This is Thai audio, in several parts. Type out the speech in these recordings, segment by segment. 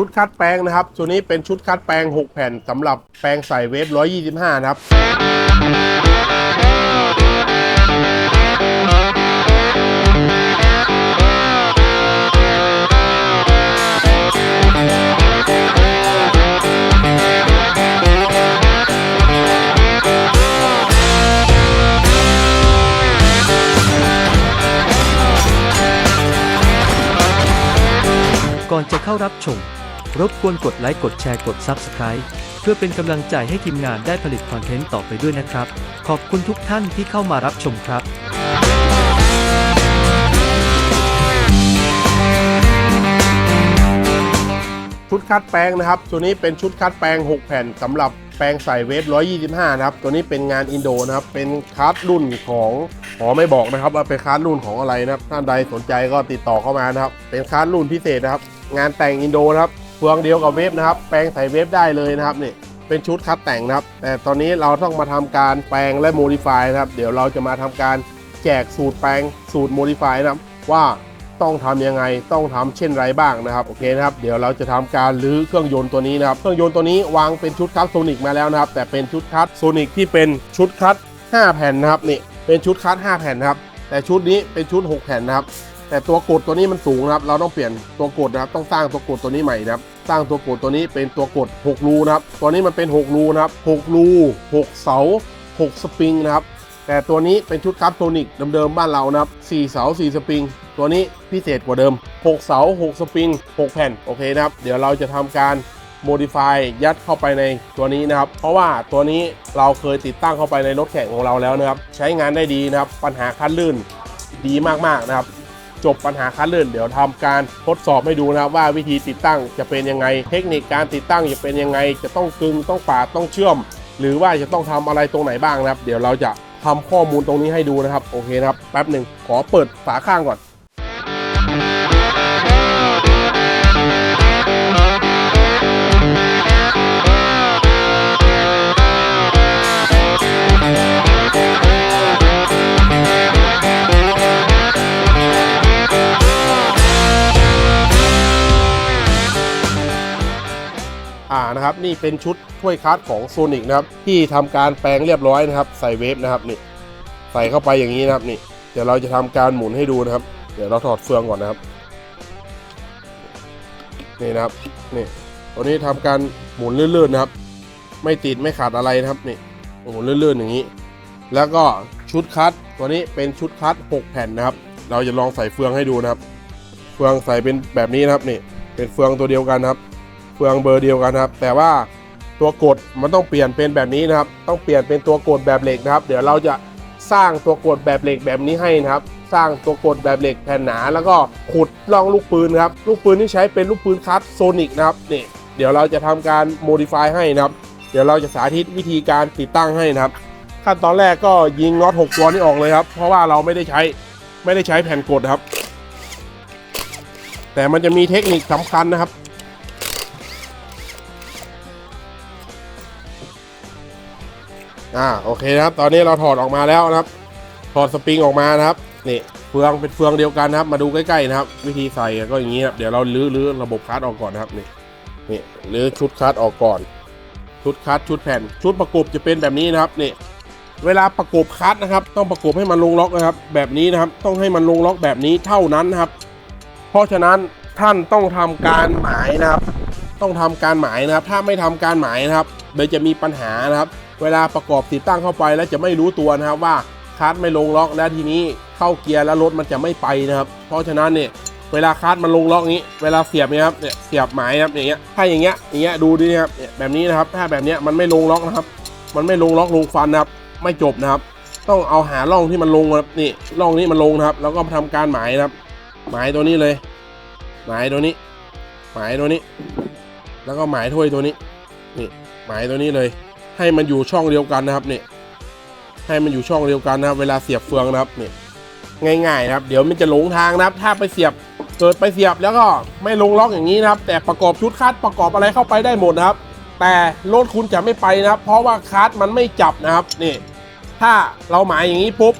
ชุดคัดแปลงนะครับ ตัวนี้เป็นชุดคัดแปลง 6 แผ่นสำหรับแปลงใส่เวฟ 125 นะครับก่อนจะเข้ารับชม รบกวนกดไลค์กดแชร์กด Subscribe เพื่อเป็นกำลังใจให้ทีมงานได้ผลิตคอนเทนต์ต่อไปด้วยนะครับ ขอบคุณทุกท่านที่เข้ามารับชมครับชุดคัดแปลงนะครับ ตัวนี้เป็นชุดคัดแปลง 6 แผ่นสำหรับแปลงใส่เวฟ125 นะครับ ตัวนี้เป็นงานอินโดนะครับ เป็นคัดรุ่นของขอไม่บอกนะครับว่าเป็นคัดรุ่นของอะไรนะครับ ท่านใดสนใจก็ติดต่อเข้ามานะครับ เป็นคัดรุ่นพิเศษนะครับ งานแต่งอินโดนะครับ เฟืองเดียวกับเวฟนะครับ แปลงใส่เวฟได้เลยนะครับนี่เป็นชุดคัดแต่งนะครับ แต่ตอนนี้เราต้องมาทำการแปลงและโมดิฟายนะครับ เดี๋ยวเราจะมาทำการแจกสูตรแปลงสูตรโมดิฟายนะครับ ว่าต้องทำยังไงต้องทำเช่นไรบ้างนะครับโอเคนะครับ เดี๋ยวเราจะทำการรื้อเครื่องยนต์ตัวนี้นะครับ เครื่องยนต์ตัวนี้วางเป็นชุดคัสโซนิกมาแล้วนะครับ แต่เป็นชุดคัสโซนิกที่เป็นชุดคัส5แผ่นนะครับนี่เป็นชุดคัส5แผ่นนะครับแต่ชุดนี้เป็นชุด 6 แผ่นนะครับ แต่ตัวกดตัวนี้มันสูงนะครับ เราต้องเปลี่ยนตัวกดนะครับ ต้องสร้างตัวกดตัวนี้ใหม่นะครับ สร้างตัวกดตัวนี้เป็นตัวกด 6 รูนะครับ ตัวนี้มันเป็น 6 รูนะครับ 6 รู 6 เสา 6 สปริงนะครับ แต่ตัวนี้เป็นชุดคัพโทนิกเดิมๆบ้านเรานะครับ 4 เสา 4 สปริง ตัวนี้พิเศษกว่าเดิม 6 เสา 6 สปริง 6 แผ่น โอเคนะครับ เดี๋ยวเราจะทำการ modify ยัดเข้าไปในตัวนี้นะครับ เพราะว่าตัวนี้เราเคยติดตั้งเข้าไปในรถแข่งของเราแล้วนะครับ ใช้งานได้ดีนะครับ ปัญหาคัดลื่นดีมากๆนะครับ จบปัญหาคัดลื่อนเดี๋ยวทำการทดสอบให้ดูนะครับว่าวิธีติดตั้งจะเป็นยังไง เทคนิคการติดตั้งจะเป็นยังไง จะต้องกึงต้องปาดต้องเชื่อม หรือว่าจะต้องทำอะไรตรงไหนบ้างนะครับ เดี๋ยวเราจะทำข้อมูลตรงนี้ให้ดูนะครับโอเคนะครับแป๊บหนึ่งขอเปิดฝาข้างก่อน นะครับนี่เป็นชุดถ้วยคัสของโซนิกนะครับที่ทำการแปลงเรียบร้อยนะครับ ใส่เวฟนะครับนี่ใส่เข้าไปอย่างนี้นะครับนี่เดี๋ยวเราจะทำการหมุนให้ดูนะครับ เดี๋ยวเราถอดเฟืองก่อนนะครับ นี่นะครับนี่ตัวนี้ทำการหมุนลื่นๆนะครับ ไม่ติดไม่ขาดอะไรนะครับนี่หมุนลื่นๆอย่างนี้ แล้วก็ชุดคัสตัวนี้เป็นชุดคัส6แผ่นนะครับ เราจะลองใส่เฟืองให้ดูนะครับ เฟืองใส่เป็นแบบนี้นะครับนี่เป็นเฟืองตัวเดียวกันครับ เฟืองเบอร์เดียวกันครับ แต่ว่าตัวกดมันต้องเปลี่ยนเป็นแบบนี้นะครับ ต้องเปลี่ยนเป็นตัวกดแบบเหล็กนะครับ เดี๋ยวเราจะสร้างตัวกดแบบเหล็กแบบนี้ให้นะครับ สร้างตัวกดแบบเหล็กแผ่นหนา แล้วก็ขุดล่องลูกปืนครับ ลูกปืนที่ใช้เป็นลูกปืนคัสโซนิกนะครับนี่เดี๋ยวเราจะทำการโมดิฟายให้นะครับ เดี๋ยวเราจะสาธิตวิธีการติดตั้งให้นะครับ ขั้นตอนแรกก็ยิงน็อต6ตัวนี้ออกเลยครับ เพราะว่าเราไม่ได้ใช้ไม่ได้ใช้แผ่นกดครับ แต่มันจะมีเทคนิคสำคัญนะครับ อ่าโอเคนะครับ ตอนนี้เราถอดออกมาแล้วนะครับ ถอดสปริงออกมานะครับนี่เฟืองเป็นเฟืองเดียวกันนะครับ มาดูใกล้ๆนะครับ วิธีใส่ก็อย่างนี้ครับเดี๋ยวเราลื้อลื้อระบบคัสออกก่อนนะครับนี่นี่ลื้อชุดคัสออกก่อน ชุดคัสชุดแผ่น ชุดประกบจะเป็นแบบนี้นะครับนี่เวลาประกบคัสนะครับ ต้องประกบให้มันลงล็อกนะครับ แบบนี้นะครับต้องให้มันลงล็อกแบบนี้เท่านั้นนะครับ เพราะฉะนั้นท่านต้องทำการหมายนะครับ ต้องทำการหมายนะครับ ถ้าไม่ทำการหมายนะครับเดี๋ยวจะมีปัญหานะครับ เวลาประกอบติดตั้งเข้าไปแล้วจะไม่รู้ตัวนะครับว่าคัสไม่ลงล็อกแล้วทีนี้เข้าเกียร์แล้วรถมันจะไม่ไปนะครับ เพราะฉะนั้นเนี่ยเวลาคัสมันลงล็อกนี้ เวลาเสียบเนี่ยครับเนี่ยเสียบหมายครับอย่างเงี้ยถ้าอย่างเงี้ยอย่างเงี้ยดูดิครับเนี่ยแบบนี้นะครับ ถ้าแบบเนี้ยมันไม่ลงล็อกนะครับ มันไม่ลงล็อกลงฟันนะครับ ไม่จบนะครับ ต้องเอาหาร่องที่มันลงนะครับนี่ร่องนี้มันลงนะครับ แล้วก็ทำการหมายนะครับ หมายตัวนี้เลย หมายตัวนี้ หมายตัวนี้ แล้วก็หมายถ้วยตัวนี้นี่หมายตัวนี้เลย ให้มันอยู่ช่องเดียวกันนะครับเนี่ยให้มันอยู่ช่องเดียวกันนะครับ เวลาเสียบเฟืองนะครับเนี่ยง่ายๆนะครับ เดี๋ยวมันจะหลงทางนะครับ ถ้าไปเสียบเกิดไปเสียบแล้วก็ไม่ลงล็อกอย่างนี้นะครับ แต่ประกอบชุดคัดประกอบอะไรเข้าไปได้หมดนะครับ แต่รถคุณจะไม่ไปนะครับ เพราะว่าคัดมันไม่จับนะครับนี่ถ้าเราหมายอย่างนี้ปุ๊บ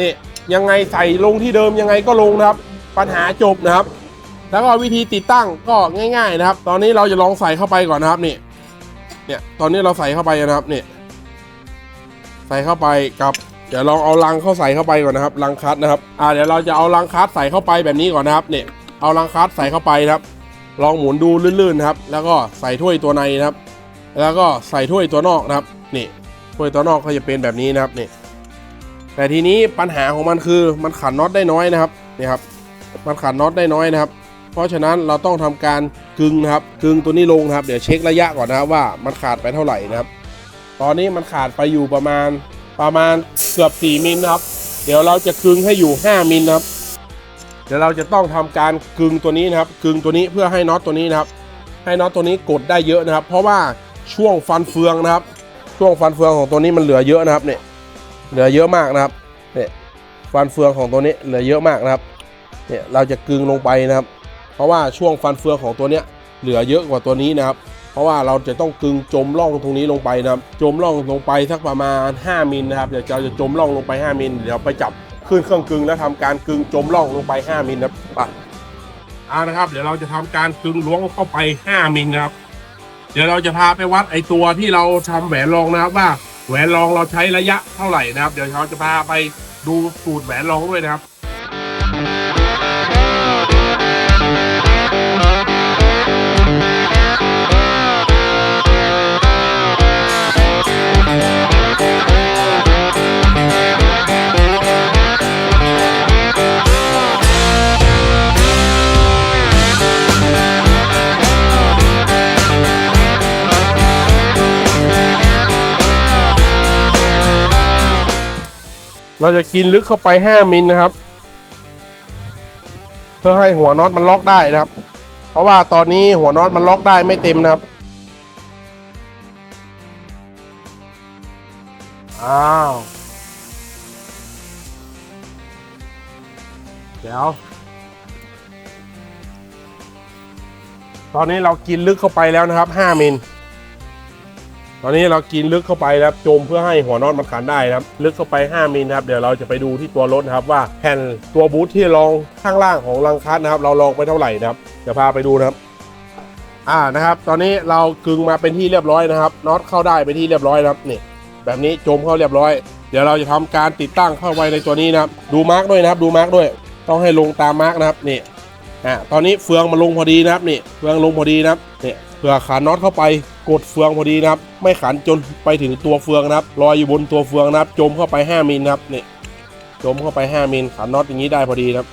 นี่ยังไงใส่ลงที่เดิมยังไงก็ลงนะครับ ปัญหาจบนะครับ แล้วก็วิธีติดตั้งก็ง่าย ๆ นะครับ ตอนนี้เราจะลองใส่เข้าไปก่อนนะครับนี่ เนี่ยตอนนี้เราใส่เข้าไปนะครับเนี่ยใส่เข้าไปกับเดี๋ยวลองเอาลังเข้าใส่เข้าไปก่อนนะครับลังคัดนะครับอ่าเดี๋ยวเราจะเอาลังคัดใส่เข้าไปแบบนี้ก่อนนะครับเนี่ยเอาลังคัดใส่เข้าไปนะครับ ลองหมุนดูลื่นๆนะครับ แล้วก็ใส่ถ้วยตัวในนะครับ แล้วก็ใส่ถ้วยตัวนอกนะครับนี่ถ้วยตัวนอกก็จะเป็นแบบนี้นะครับนี่แต่ทีนี้ปัญหาของมันคือมันขันน็อตได้น้อยนะครับนี่ครับมันขันน็อตได้น้อยนะครับ เพราะฉะนั้นเราต้องทำการกึงนะครับกึงตัวนี้ลงนะครับ เดี๋ยวเช็คระยะก่อนนะครับว่ามันขาดไปเท่าไหร่นะครับ ตอนนี้มันขาดไปอยู่ประมาณประมาณเกือบ 4 มิลนะครับ เดี๋ยวเราจะกึงให้อยู่ 5 มิลนะครับ เดี๋ยวเราจะต้องทำการกึงตัวนี้นะครับกึงตัวนี้เพื่อให้น็อตตัวนี้นะครับ ให้น็อตตัวนี้กดได้เยอะนะครับ เพราะว่าช่วงฟันเฟืองนะครับ ช่วงฟันเฟืองของตัวนี้มันเหลือเยอะนะครับเนี่ยเหลือเยอะมากนะครับเนี่ยฟันเฟืองของตัวนี้เหลือเยอะมากนะครับเนี่ยเราจะกึงลงไปนะครับ เพราะว่าช่วงฟันเฟืองของตัวเนี้ยเหลือเยอะกว่าตัวนี้นะครับ เพราะว่าเราจะต้องกึงจมร่องตรงนี้ลงไปนะครับจมร่องลงไปสักประมาณ 5มิลนะครับเดี๋ยวเราจะจมร่องลงไป 5มิลเดี๋ยวไปจับขึ้นเครื่องกึงแล้วทำการกึงจมร่องลงไป 5มิลนะครับอ่านะครับ เดี๋ยวเราจะทำการกึงล้วงเข้าไป 5มิลนะครับ เดี๋ยวเราจะพาไปวัดไอตัวที่เราทำแหวนรองนะครับว่าแหวนรองเราใช้ระยะเท่าไหร่นะครับ เดี๋ยวเราจะพาไปดูสูตรแหวนรองด้วยนะครับ เราจะกินลึกเข้าไป 5 มิลนะครับ เพื่อให้หัวน็อตมันล็อกได้นะครับ เพราะว่าตอนนี้หัวน็อตมันล็อกได้ไม่เต็มนะครับ อ้าวเดี๋ยว ตอนนี้เรากินลึกเข้าไปแล้วนะครับ 5 มิล ตอนนี้เรากินลึกเข้าไปแล้วจมเพื่อให้หัวน็อตมันขันได้นะครับ ลึกเข้าไป 5 มิลนะครับ เดี๋ยวเราจะไปดูที่ตัวรถนะครับ ว่าแผ่นตัวบูทที่รองข้างล่างของรังคัสนะครับ เราลองไปเท่าไหร่นะครับจะพาไปดูนะครับ อ่านะครับ ตอนนี้เรากึงมาเป็นที่เรียบร้อยนะครับ น็อตเข้าได้เป็นที่เรียบร้อยนะครับนี่ แบบนี้จมเข้าเรียบร้อย เดี๋ยวเราจะทำการติดตั้งเข้าไปในตัวนี้นะครับ ดูมาร์กด้วยนะครับ ดูมาร์กด้วย ต้องให้ลงตามมาร์กนะครับนี่อ่าตอนนี้เฟืองมันลงพอดีนะครับนี่เฟืองลงพอดีนะครับนี่เผื่อขาน็อตเข้าไปกดเฟืองพอดีนะครับ ไม่ขันจนไปถึงตัวเฟืองนะครับลอยอยู่บนตัวเฟืองนะครับ จมเข้าไป 5มิลนะครับนี่จมเข้าไป 5มิลขันน็อตอย่างนี้ได้พอดีนะครับ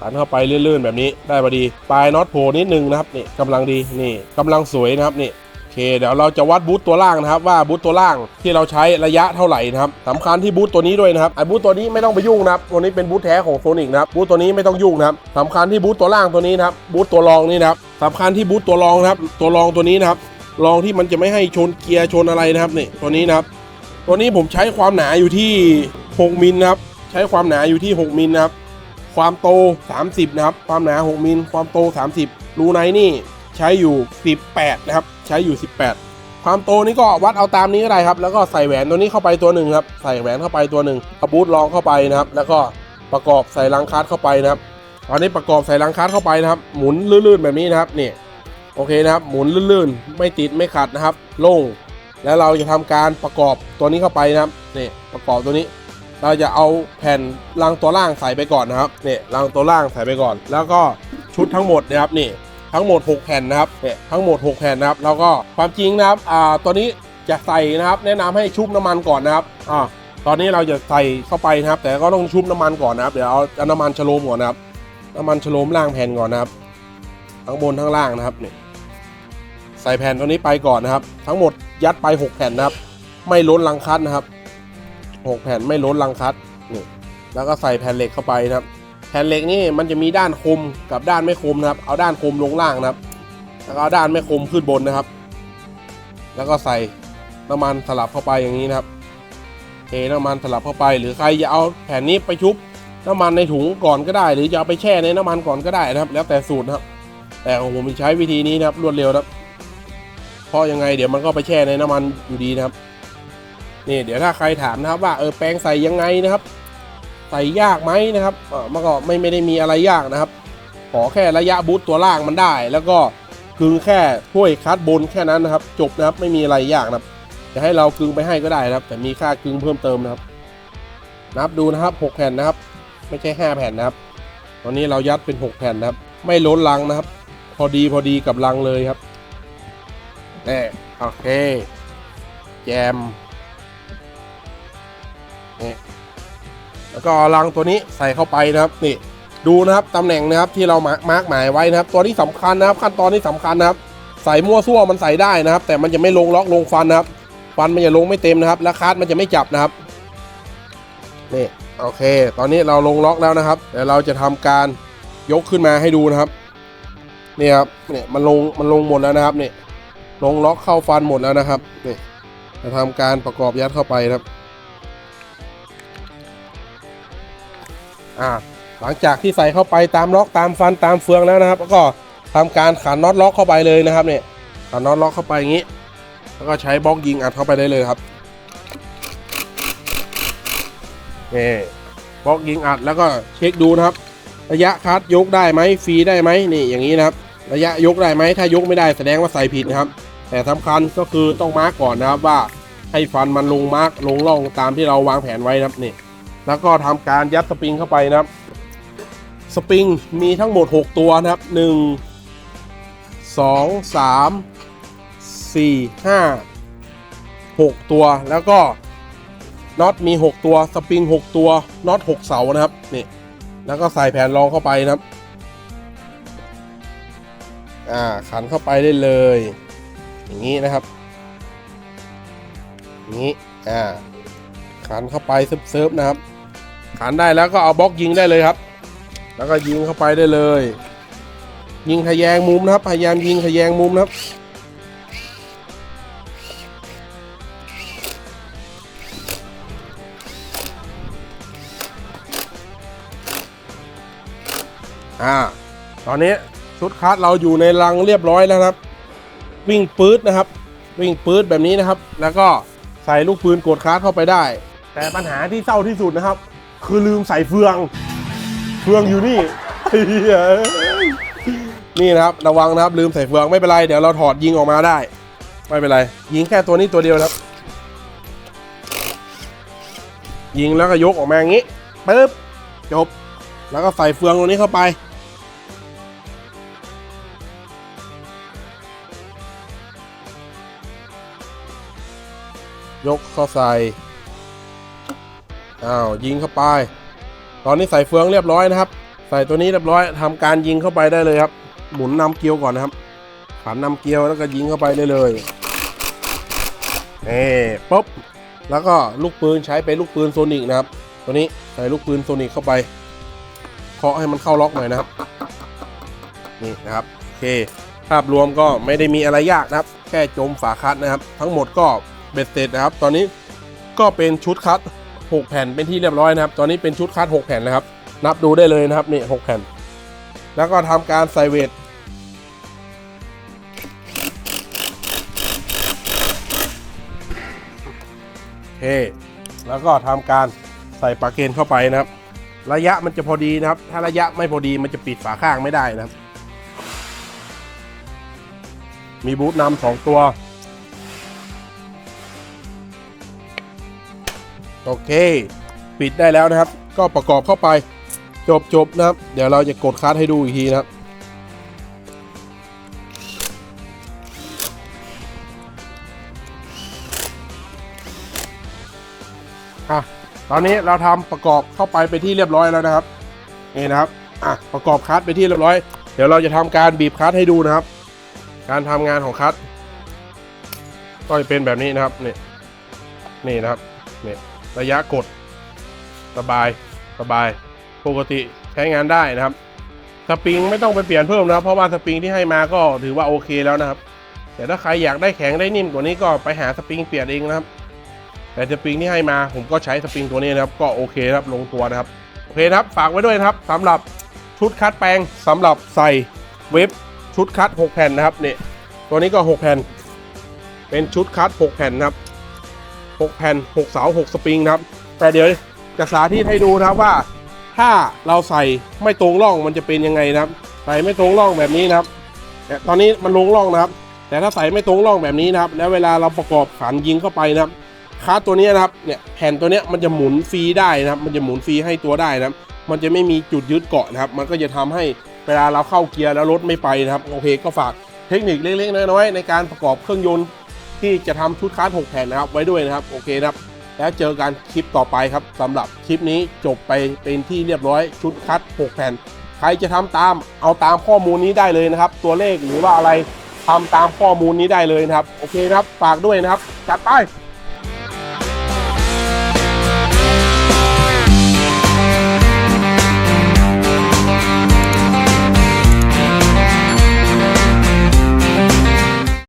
ขันเข้าไปเลื่อนๆแบบนี้ได้พอดี ปลายน็อตโผล่นิดนึงนะครับนี่กำลังดีนี่กำลังสวยนะครับนี่ อเคเดี๋ยวเราจะวัดบูทตัวล่างนะครับว่าบูทตัวล่างที่เราใช้ระยะเท่าไหร่นะครับสำคัญที่บูทตัวนี้ด้วยนะครับไอ้บูทตัวนี้ไม่ต้องไปยุ่งนะครับตัวนี้เป็นบูทแท้ของโซนิกนะครับบูทตัวนี้ไม่ต้องยุ่งนะครับสำคัญที่บูทตัวล่างตัวนี้นะครับบูทตัวรองนี่นะครับสำคัญที่บูทตัวรองนะครับตัวรองตัวนี้นะครับรองที่มันจะไม่ให้ชนเกียร์ชนอะไรนะครับนี่ตัวนี้นะครับตัวนี้ผมใช้ความหนาอยู่ที่ 6มิลนะครับใช้ความหนาอยู่ที่ 6มิลนะครับความโต 30นะครับความหนา 6มิลความโต 30รูไนนี่ ใช้อยู่ 18 นะครับ ใช้อยู่ 18 ความโตนี่ก็วัดเอาตามนี้ก็ได้ครับ แล้วก็ใส่แหวนตัวนี้เข้าไปตัวหนึ่งครับ ใส่แหวนเข้าไปตัวหนึ่งเอาบูทรองเข้าไปนะครับ แล้วก็ประกอบใส่ลังคัสเข้าไปนะครับ ตอนนี้ประกอบใส่ลังคัสเข้าไปนะครับ หมุนลื่นๆแบบนี้นะครับ นี่ โอเคนะครับ หมุนลื่นๆ ไม่ติดไม่ขัดนะครับ โล่ง แล้วเราจะทำการประกอบตัวนี้เข้าไปนะครับ นี่ ประกอบตัวนี้เราจะเอาแผ่นรางตัวล่างใส่ไปก่อนนะครับนี่รางตัวล่างใส่ไปก่อน แล้วก็ชุดทั้งหมดนะครับนี่ ทั้งหมด 6 แผ่นนะครับเนี่ยทั้งหมด 6 แผ่นนะครับ แล้วก็ความจริงนะครับอ่าตัวนี้จะใส่นะครับ แนะนำให้ชุบน้ำมันก่อนนะครับอ่าตอนนี้เราจะใส่เข้าไปนะครับ แต่ก็ต้องชุบน้ำมันก่อนนะครับ เดี๋ยวเอาอาน้ำมันชโลมก่อนนะครับ น้ำมันชโลมล่างแผ่นก่อนนะครับ ทั้งบนทั้งล่างนะครับเนี่ยใส่แผ่นตัวนี้ไปก่อนนะครับ ทั้งหมดยัดไป 6 แผ่นนะครับ ไม่ล้นรังคัดนะครับ 6 แผ่นไม่ล้นรังคัดนี่แล้วก็ใส่แผ่นเหล็กเข้าไปนะครับ แผ่นเหล็กนี่มันจะมีด้านคมกับด้านไม่คมนะครับ เอาด้านคมลงล่างนะครับ แล้วเอาด้านไม่คมขึ้นบนนะครับ แล้วก็ใส่น้ำมันสลับเข้าไปอย่างนี้นะครับ เทน้ำมันสลับเข้าไป หรือใครจะเอาแผ่นนี้ไปชุบน้ำมันในถุงก่อนก็ได้ หรือจะเอาไปแช่ในน้ำมันก่อนก็ได้นะครับ แล้วแต่สูตรนะครับ แต่ของผมใช้วิธีนี้นะครับรวดเร็วนะครับเพราะยังไงเดี๋ยวมันก็ไปแช่ในน้ำมันอยู่ดีนะครับนี่เดี๋ยวถ้าใครถามนะครับว่าเออแปรงใส่ยังไงนะครับ ใส่ยากไหมนะครับเออมันก็ไม่ไม่ได้มีอะไรยากนะครับ ขอแค่ระยะบูตตัวล่างมันได้ แล้วก็กึงแค่ถ้วยคัดบนแค่นั้นนะครับ จบนะครับไม่มีอะไรยากนะครับจะให้เรากึงไปให้ก็ได้นะครับ แต่มีค่ากึงเพิ่มเติมนะครับ นับดูนะครับ 6 แผ่นนะครับ ไม่ใช่ 5 แผ่นนะครับ ตอนนี้เรายัดเป็น 6 แผ่นนะครับ ไม่ล้นลังนะครับ พอดีพอดีกับลังเลยครับแน่โอเค แจมนี่ แล้วก็ลังตัวนี้ใส่เข้าไปนะครับนี่ดูนะครับตำแหน่งนะครับที่เรามาร์กหมายไว้นะครับ ตัวนี้สำคัญนะครับ ขั้นตอนนี้สำคัญนะครับ ใส่มั่วซั่วมันใส่ได้นะครับ แต่มันจะไม่ลงล็อกลงฟันนะครับ ฟันมันจะลงไม่เต็มนะครับ และคาร์ดมันจะไม่จับนะครับนี่โอเค ตอนนี้เราลงล็อกแล้วนะครับเดี๋ยวเราจะทำการยกขึ้นมาให้ดูนะครับนี่ครับเนี่ยมันลงมันลงหมดแล้วนะครับนี่ลงล็อกเข้าฟันหมดแล้วนะครับนี่จะทำการประกอบยัดเข้าไปครับ อ่าหลังจากที่ใส่เข้าไปตามล็อกตามฟันตามเฟืองแล้วนะครับ แล้วก็ทำการขันน็อตล็อกเข้าไปเลยนะครับเนี่ยขันน็อตล็อกเข้าไปอย่างนี้ แล้วก็ใช้บล็อกยิงอัดเข้าไปได้เลยครับนี่บล็อกยิงอัดแล้วก็เช็คดูนะครับ ระยะคัดยกได้ไหมฟรีได้ไหมนี่อย่างนี้นะครับ ระยะยกได้ไหมถ้ายกไม่ได้แสดงว่าใส่ผิดนะครับ แต่สำคัญก็คือต้องมาร์กก่อนนะครับว่าให้ฟันมันลงมาร์กลงร่องตามที่เราวางแผนไว้นะครับนี่ แล้วก็ทำการยัดสปริงเข้าไปนะครับ สปริงมีทั้งหมด 6 ตัวนะครับ 1 2 3 4 5 6 ตัวแล้วก็น็อตมี 6 ตัวสปริง 6 ตัวน็อต 6 เสานะครับนี่แล้วก็ใส่แผ่นรองเข้าไปนะครับอ่าขันเข้าไปได้เลย อย่างนี้นะครับอย่างนี้อ่าขันเข้าไปเซิฟๆนะครับ ขันได้แล้วก็เอาบล็อกยิงได้เลยครับ แล้วก็ยิงเข้าไปได้เลย ยิงทะแยงมุมนะครับ พยายามยิงทะแยงมุมนะครับอ่าตอนนี้ชุดคัดเราอยู่ในรังเรียบร้อยแล้วครับ วิ่งปื๊ดนะครับ วิ่งปื๊ดแบบนี้นะครับ แล้วก็ใส่ลูกปืนกดคัดเข้าไปได้ แต่ปัญหาที่เศร้าที่สุดนะครับ คือลืมใส่เฟือง เฟืองอยู่นี่นี่นะครับระวังนะครับลืมใส่เฟืองไม่เป็นไรเดี๋ยวเราถอดยิงออกมาได้ ไม่เป็นไร ยิงแค่ตัวนี้ตัวเดียวครับ ยิงแล้วก็ยกออกมาอย่างนี้ปึ๊บจบ แล้วก็ใส่เฟืองตรงนี้เข้าไปยกเข้าใส่ อ้าวยิงเข้าไป ตอนนี้ใส่เฟืองเรียบร้อยนะครับ ใส่ตัวนี้เรียบร้อยทำการยิงเข้าไปได้เลยครับ หมุนนำเกลียวก่อนนะครับขันนำเกลียวแล้วก็ยิงเข้าไปได้เลยนี่ปุ๊บแล้วก็ลูกปืนใช้เป็นลูกปืนโซนิกนะครับ ตัวนี้ใส่ลูกปืนโซนิกเข้าไปเคาะให้มันเข้าล็อกหน่อยนะครับ นี่นะครับโอเค ภาพรวมก็ไม่ได้มีอะไรยากนะครับ แค่จมฝาคัดนะครับ ทั้งหมดก็เบ็ดเสร็จนะครับ ตอนนี้ก็เป็นชุดคัด 6 แผ่นเป็นที่เรียบร้อยนะครับ ตอนนี้เป็นชุดคัด 6 แผ่นนะครับ นับดูได้เลยนะครับนี่6แผ่น แล้วก็ทำการใส่เวทโอเคแล้วก็ทำการใส่ปลาเกนเข้าไปนะครับ ระยะมันจะพอดีนะครับ ถ้าระยะไม่พอดีมันจะปิดฝาข้างไม่ได้นะครับ มีบูทนำสองตัว โอเค ปิดได้แล้วนะครับ ก็ประกอบเข้าไปจบจบนะครับ เดี๋ยวเราจะกดคัสให้ดูอีกทีนะครับ อะ ตอนนี้เราทำประกอบเข้าไปไปที่เรียบร้อยแล้วนะครับ นี่นะครับ อะ ประกอบคัสไปที่เรียบร้อย เดี๋ยวเราจะทำการบีบคัสให้ดูนะครับ การทำงานของคัสก็จะเป็นแบบนี้นะครับ นี่ นี่นะครับ นี่ ระยะกด สบาย สบาย ปกติใช้งานได้นะครับ สปริงไม่ต้องไปเปลี่ยนเพิ่มนะครับ เพราะว่าสปริงที่ให้มาก็ถือว่าโอเคแล้วนะครับ แต่ถ้าใครอยากได้แข็งได้นิ่มกว่านี้ก็ไปหาสปริงเปลี่ยนเองนะครับ แต่สปริงที่ให้มาผมก็ใช้สปริงตัวนี้นะครับ ก็โอเคครับ ลงตัวนะครับ โอเคนะครับ ฝากไว้ด้วยนะครับสำหรับชุดคัดแปลงสำหรับใส่เว็บชุดคัด 6 แผ่นนะครับเนี่ยตัวนี้ก็ 6 แผ่น เป็นชุดคัด 6 แผ่นนะครับ 6 แผ่น 6 เสา 6 สปริงนะครับ แต่เดี๋ยวจะสาธิตให้ดูนะครับว่า ถ้าเราใส่ไม่ตรงร่องมันจะเป็นยังไงนะครับสส่ไม่ตรงร่องแบบนี้นะครับเนี่ยตอนนี้มันลงร่องนะครับ แต่ถ้าใส่ไม่ตรงร่องแบบนี้นะครับ แล้วเวลาเราประกอบขันยิงเข้าไปนะครับคาร์ตัวนี้นะครับเนี่ยแผ่นตัวนี้มันจะหมุนฟรีได้นะครับ มันจะหมุนฟรีให้ตัวได้นะครับ มันจะไม่มีจุดยึดเกาะนะครับ มันก็จะทำให้เวลาเราเข้าเกียร์แล้วรถไม่ไปนะครับโอเคก็ฝากเทคนิคเล็กๆน้อยๆในการประกอบเครื่องยนต์ ที่จะทำชุดคัส6แผ่นนะครับไว้ด้วยนะครับโอเคนะครับ แล้วเจอกันคลิปต่อไปครับสำหรับคลิปนี้จบไปเป็นที่เรียบร้อยชุดคัส6แผ่น ใครจะทำตามเอาตามข้อมูลนี้ได้เลยนะครับ ตัวเลขหรือว่าอะไรทำตามข้อมูลนี้ได้เลยนะครับ โอเคนะครับฝากด้วยนะครับจัดไป